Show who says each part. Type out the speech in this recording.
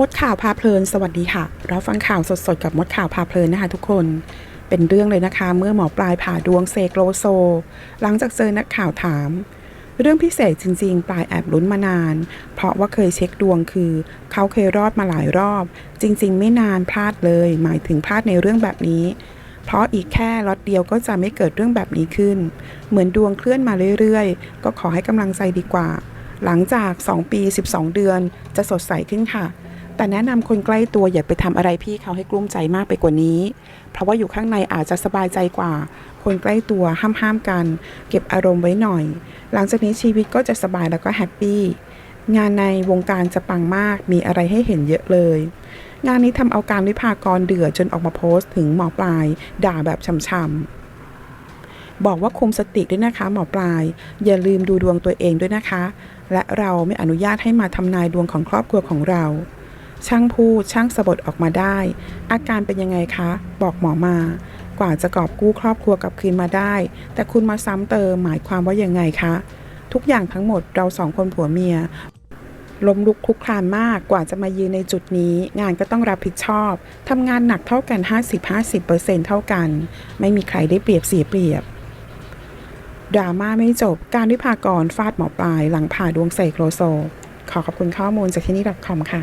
Speaker 1: มดข่าวพาเพลิน สวัสดีค่ะเราฟังข่าวสดๆ กับมดข่าวพาเพลินนะคะทุกคน เป็นเรื่องเลยนะคะ เมื่อหมอปลายผ่าดวงเสกโลโซ หลังจากเจอนักข่าวถาม เรื่องพิเศษจริงๆ ปลายแอบลุ้นมานาน เพราะว่าเคยเช็คดวงคือ เขาเคยรอดมาหลายรอบ จริงๆ ไม่นานพลาดเลย หมายถึงพลาดในเรื่องแบบนี้ เพราะอีกแค่ล็อตเดียวก็จะไม่เกิดเรื่องแบบนี้ขึ้น เหมือนดวงเคลื่อนมาเรื่อยๆ ก็ขอให้กำลังใจดีกว่า หลังจาก 2 ปี 12 เดือนจะสดใสขึ้นค่ะ แต่แนะนำคนใกล้ตัวอย่าไปทำอะไรพี่เขาให้กลุ้มใจมากไปกว่านี้ เพราะว่าอยู่ข้างในอาจจะสบายใจกว่า คนใกล้ตัวห้ามห้ามกัน เก็บอารมณ์ไว้หน่อย หลังจากนี้ชีวิตก็จะสบายแล้วก็แฮปปี้งานในวงการจะปังมากมีอะไรให้เห็นเยอะเลย งานนี้ทำเอาการวิพากรเดือดจนออกมาโพสต์ถึงหมอปลาย ด่าแบบช่ำๆบอกว่าคุมสติด้วยนะคะหมอปลาย อย่าลืมดูดวงตัวเองด้วยนะคะ และเราไม่อนุญาตให้มาทำนายดวงของครอบครัวของเรา ช่างพูดช่างสะบดออกมาได้ อาการเป็นยังไงคะ บอกหมอมา กว่าจะกอบกู้ครอบครัวกลับคืนมาได้ แต่คุณมาซ้ำเติมหมายความว่ายังไงคะ ทุกอย่างทั้งหมดเราสองคนผัวเมียล้มลุกคลุกคลานมากกว่าจะมายืนในจุดนี้ งานก็ต้องรับผิดชอบทำงานหนักเท่ากัน 50-50%เท่ากัน ไม่มีใครได้เปรียบเสียเปรียบดราม่าไม่จบ การวิพากรฟาดหมอปลายหลังผ่าดวงเสกโลโซ ขอขอบคุณข้อมูลจากที่นี่ .com ค่ะ